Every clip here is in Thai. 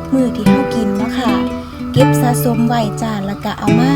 ทุกมือที่เฮากินเนาะค่ะ เก็บสะสมไว้จ้าแล้วก็เอามา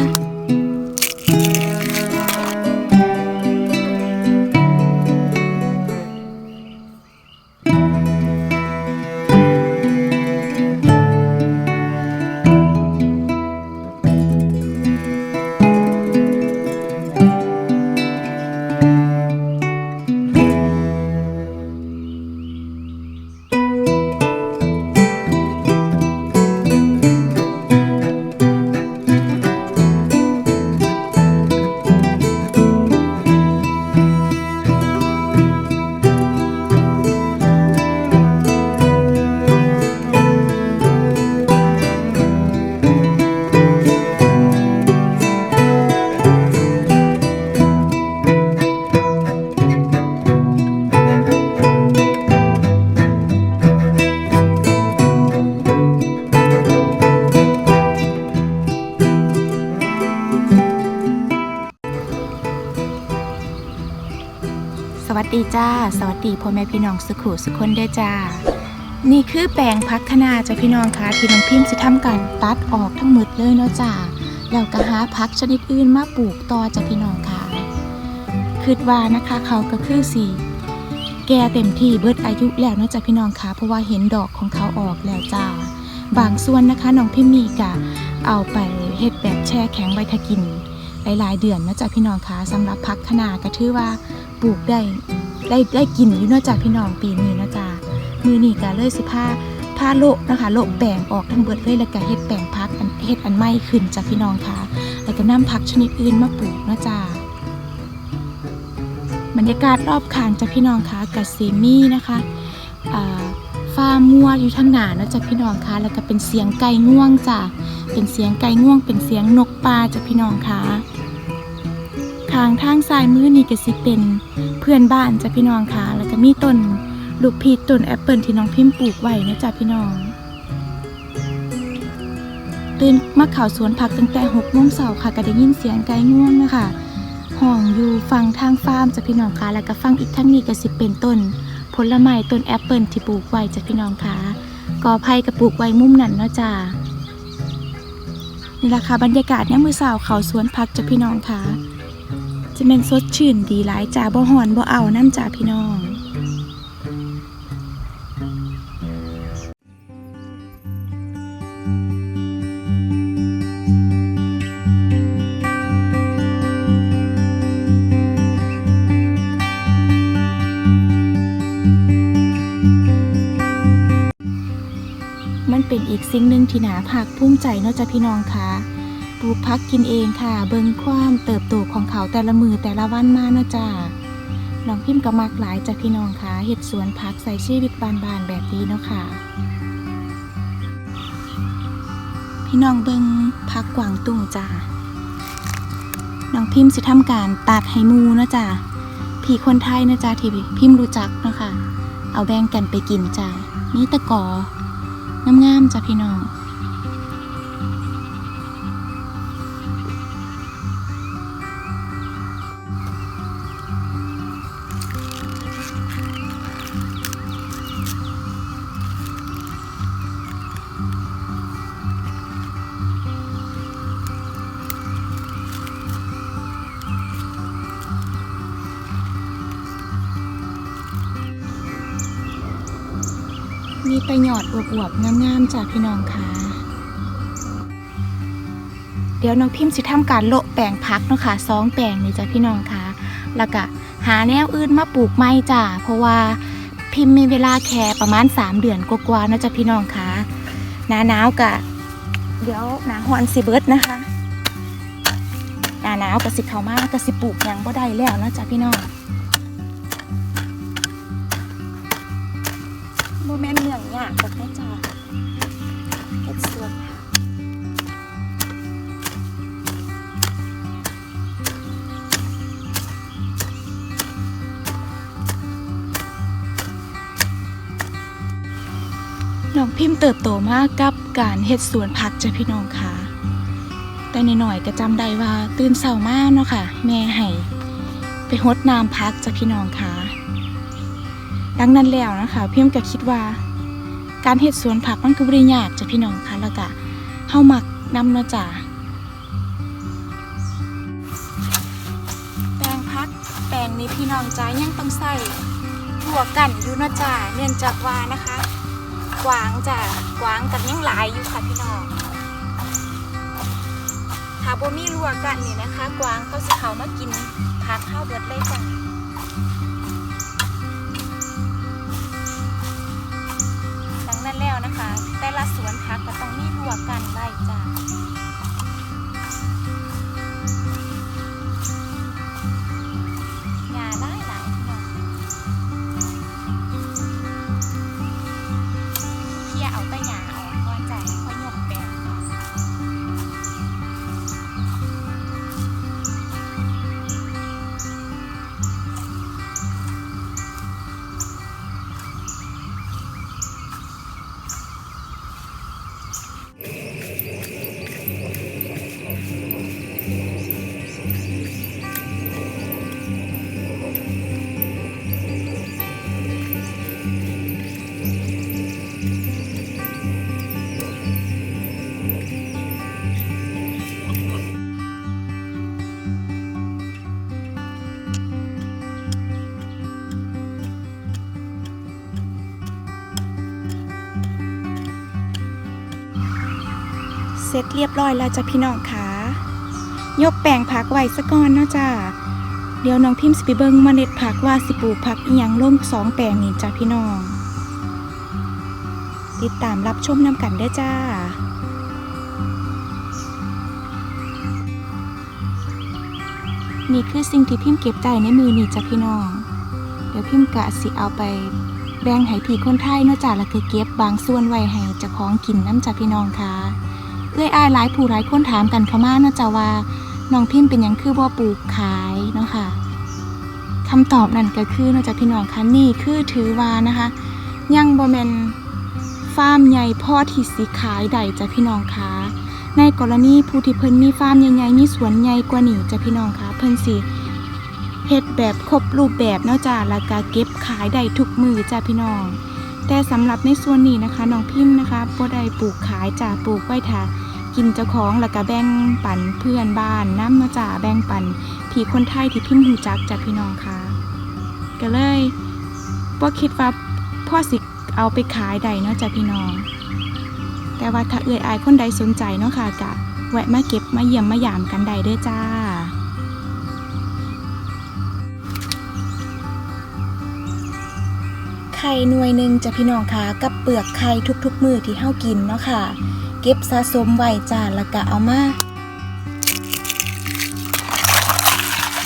วัสดีจ้า สวัสดีพ่อแม่พี่น้องสุขุสุขคนเด้จ้า นี่คือแปลงพักคณาจ้ะพี่น้องคะที่น้องพิมพ์จะทำการตัดออกทั้งหมดเลยเนาะจ้าแล้วก็หาพักชนิดอื่นมาปลูกต่อจ้ะพี่น้องค่ะคิดว่านะคะเขาก็คือสีแก่เต็มที่เบิดอายุแล้วเนาะจ้ะพี่น้องค่ะเพราะว่าเห็นดอกของเขาออกแล้วจ้า บางส่วนนะคะน้องพิมพ์มีกะเอาไปเฮ็ดแบบแช่แข็งไว้ทากิน หลายๆเดือนนาะจ้ะพี่น้องค่ะสำหรับพักคณาก็ถือว่าปลูกได้ได้ได้กินอยู่นอกจากพี่น้องปีนี้นาะจ๊ะมือนี้ก็เลยสิพาพาโลกนะคะโลกแปลงออกทั้งเบิดเลยแล้วก็เฮ็ดแปลงพักอันเฮ็ดอันใหม่ขึ้นจ้ะพี่น้องค่ะแล้วก็นำผักชนิดอื่นมาปลูกนาะจ๊ะบรรยากาศรอบข้างจ้ะพี่น้องค่ะกับซีมี่นะคะอ่าฟาร์มัวอยู่ทางหนานาะจ้ะพี่น้องค่ะแล้วก็เป็นเสียงไก่ง่วงจ้ะเป็นเสียงไก่ง่วง เป็นเสียงนกปลาจ้ะพี่น้องค่ะ ทางทางซ้ายมือนี่ก็สิเป็นเพื่อนบ้านจ้ะพี่น้องค่ะ แล้วก็มีต้นลูกพีชต้นแอปเปิลที่น้องพิมพ์ปลูกไว้นะจ้ะพี่น้อง ตื่นมาข่าวสวนผักตั้งแต่หกโมงเช้าค่ะก็ได้ยินเสียงไก่ง่วงนะคะห้องอยู่ฟังทางฟาร์มจ้ะพี่น้องค่ะ แล้วก็ฟังอีกทั้งนี้ก็สิเป็นต้นผลไม้ต้นแอปเปิลที่ปลูกไว้จ้ะพี่น้องค่ะกอไผ่ก็ปลูกไว้มุมนั่นเนาะจ้ะนี่แหละค่ะบรรยากาศเนี่ยมือสาวเขาสวนผักจ้ะพี่น้องค่ะ จะเป็นสดชื่นดีหลายจ่าบ่หอนบ่เอาน้ำจ่าพี่น้องมันเป็นอีกสิ่งหนึ่งที่หนาภาคภูมิใจเนอกจากพี่น้องค่ะ ปลูกพักกินเองค่ะ เบิงความเติบโตของเขาแต่ละมือแต่ละวันมาเนาะจ้าน้องพิมพ์ก็มักหลายจากพี่น้องค่ะเฮ็ดสวนพักใส่ชีวิตบานๆแบบนี้เนาะค่ะ พี่น้องเบิงพักกวางตุ้งจ้าน้องพิมพ์สิทำการตัดให้มูเนาะจ้าพี่คนไทยเนาะจ้าที่พิมพ์รู้จักเนาะค่ะเอาแบ่งกันไปกินจ้านี่ตะกองามๆจ้าพี่น้อง มีประโยชน์อวบๆงามๆจากพี่น้องค่ะ เดี๋ยวน้องพิมพ์สิทำการโละแปลงพักเนาะค่ะสองแปลงนี่จ้ะพี่น้องค่ะ แล้วก็หาแนวอื่นมาปลูกไม้จ้ะเพราะว่าพิมพ์มีเวลาแค่ประมาณ 3 เดือนกว่าๆนะจ้ะพี่น้องค่ะหนาหนาวกะ เดี๋ยวหนาฮอนสิเบิร์ดนะคะหนาหนาวกับสิเขามากกับสิปลูกยังบ่ได้แล้วนะจ้ะพี่น้อง นต์เมืองยากกับแม่จ้าเฮ็ดสวนผักน้องพิมพ์เติบโตมากกับการเฮ็ดสวนผักจ้ะพี่น้องค่ะ แต่นหน่อยก็จำได้ว่าตื่นเช้ามากเนาะค่ะ แม่ให้ไปหดน้ำพักจ้ะพี่น้องค่ะ ดังนั้นแล้วนะคะ พิมพ์ก็คิดว่า การเฮ็ดสวนผักมันก็บ่ได้ยากจ้ะพี่น้องค่ะแล้วก็เฮาหมักนำเนาะจ้ะแปลงพักแปลงนี้พี่น้องจ้ายังต้องใส่ถั่วกันอยู่เนาะจ้ะเนื่องจากว่านะคะกวางจ้ะกวางกันยังหลายอยู่ค่ะพี่น้องถ้าบ่มีรั้วกันนี่นะคะ กวางเขาสิเขามากินผักข้าวเบิดเลยจ้ะ นะคะ แต่ละสวนผัก เสร็จเรียบร้อยแล้วจ้ะพี่น้องค่ะยกแปลงผักไว้ซะก่อนเนาะจ้าเดี๋ยวน้องพิมพ์สิไปเบิ่งเมล็ดผักว่าสิปลูกผักอีหยังลงสองแปลงนี่จ้ะพี่น้อง ติดตามรับชมน้ำกันได้จ้านี่คือสิ่งที่พิมพ์เก็บใจในมือนี่จ้ะพี่น้อง เดี๋ยวพิมพ์กะสิเอาไปแบ่งให้พี่คนไทยเนาะจ้ะแล้วก็เก็บบางส่วนไว้ให้เจ้าของกินน้ำจ้ะพี่น้องค่ะ เอ้อยอายหลายผู้หลายคนถามกันเข้ามาเนาะจ้ะว่าน้องพิมพ์เป็นหยังคือบ่ปลูกขายเนาะค่ะคำตอบนั่นก็คือนาะจ้ะพี่น้องคะนี่คือถือว่านะคะ ยังบ่แมนฟาร์มใหญ่พอที่สิขายได้จ้ะพี่น้องคะในกรณีผู้ที่เพิ่นมีฟาร์มใหญ่ๆมีสวนใหญ่กว่านี้จ้ะพี่น้องคะเพิ่นสิเฮ็ดแบบครบรูปแบบเนาะจ้ะแล้วก็เก็บขายได้ทุกมือจ้ะพี่น้อง แต่สำหรับในส่วนนี้นะคะน้องพิมพ์นะคะบ่ได้ปลูกขายจ้ะปลูกไว้ถ้ากินเจ้าของแล้วก็แบ่งปันเพื่อนบ้านน้ำเนาจ้ะแบ่งปันพี่คนไทยที่พิมพ์หูจักจ้ะพี่น้องค่ะ ก็เลยบ่คิดว่าพ่อสิเอาไปขายได้เนาะจ้ะพี่น้อง แต่ว่าถ้าเอื่อยอายคนใดสนใจเนาะค่ะกะแวะมาเก็บมาเยี่ยมมาหยามกันได้เด้อจ้า ไข่หน่วยหนึ่งจะพี่น้องค่ะกับเปลือกไข่ทุกๆ มือที่เฮากินเนาะค่ะ เก็บสะสมไว้จ้าแล้วก็เอามา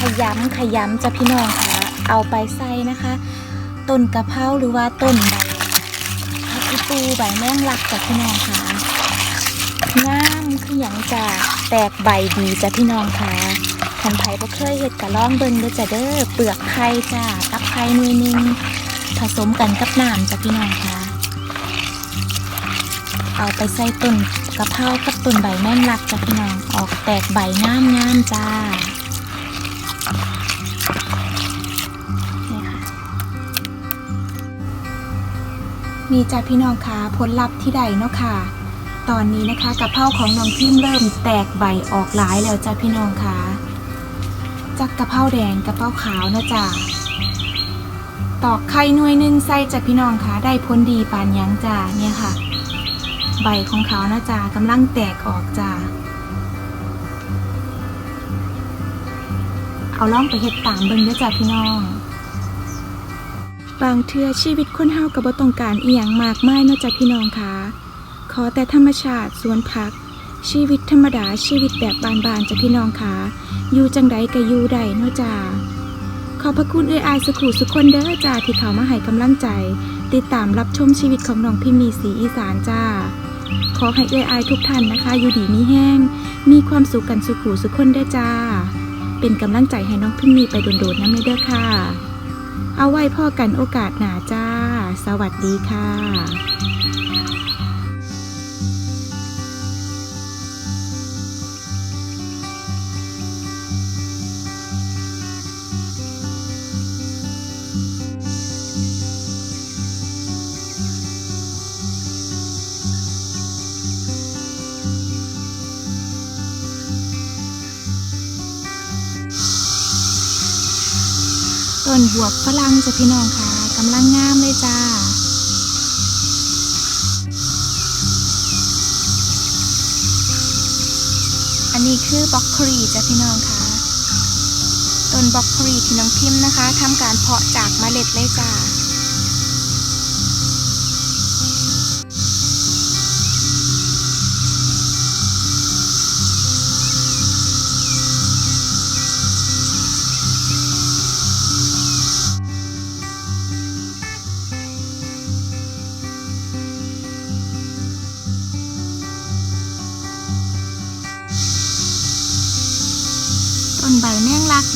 ขยำขยำจะพี่น้องค่ะ เอาไปใส่นะคะต้นกะเพราหรือว่าต้นใบผักอีตูใบแมงลักจ้ะพี่น้องค่ะงามคืออย่างจ้าแตกใบดีจ้ะพี่น้องค่ะคนไทยบ่เคยเห็ดกะล่องเบิ่งเด้อจ้ะเด้อเปลือกไข่จ้ากับไข่หน่วยหนึง ผสมกันกับน้ำจ้ะพี่น้องคะเอาไปใส่ต้นกะเพรากับต้นใบแม่งลักจ้ะพี่น้องออกแตกใบงามงามจ้านี่ค่ะมีจ้ะพี่น้องคะผลลัพธ์ที่ใดเนาะค่ะ ตอนนี้นะคะกะเพราของน้องพิมเริ่มแตกใบออกหลายแล้วจ้ะพี่น้องคะจากกะเพราแดงกะเพราขาวนะจ้ะ ตอกไข่หน่วยหนึ่งใส่จากพี่น้องค่ะ ได้ผลดีปานยังจ้าเนี่ยค่ะ ใบของเขานะจ้ากำลังแตกออกจ้าเอาล่องไปเฮ็ดตามเบิ่งเด้อจ้าพี่น้อง บางเทือชีวิตคนเฮาก็บ่ต้องการอีหยังมากมายเนาะจ้าพี่น้องค่ะ ขอแต่ธรรมชาติสวนผัก ชีวิตธรรมดาชีวิตแบบบานๆจ้าพี่น้องค่ะ อยู่จังใดก็อยู่ได้เนาะจ้า อบพระคุณเอื้ออายสุขุสุคนเด้อจ้าที่เขามาให้กำลังใจ ติดตามรับชมชีวิตของน้องพิมมีสีอีสานจ้า ขอให้เอื้ออายทุกท่านนะคะ อยู่ดีมีแห้ง มีความสุขกันสุขุสุคนเด้อจ้า เป็นกำลังใจให้น้องพิมมีไปโดดๆน้ำในเด้อค่ะ เอาไว้พ่อกันโอกาสหนาจ้า สวัสดีค่ะ นบวบฝรั่งจ้ะพี่น้องค่ะกำลังงามเลยจ้าอันนี้คือบล็อกครีจ้ะพี่น้องค่ะต้นบล็อกครีที่น้องพิมพ์นะคะทำการเพาะจากเมล็ดเลยจ้า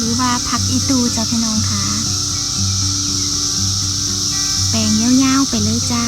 หรือว่าผักอีตูจ้าพี่น้องคะแปลงยาวๆไปเลยจ้า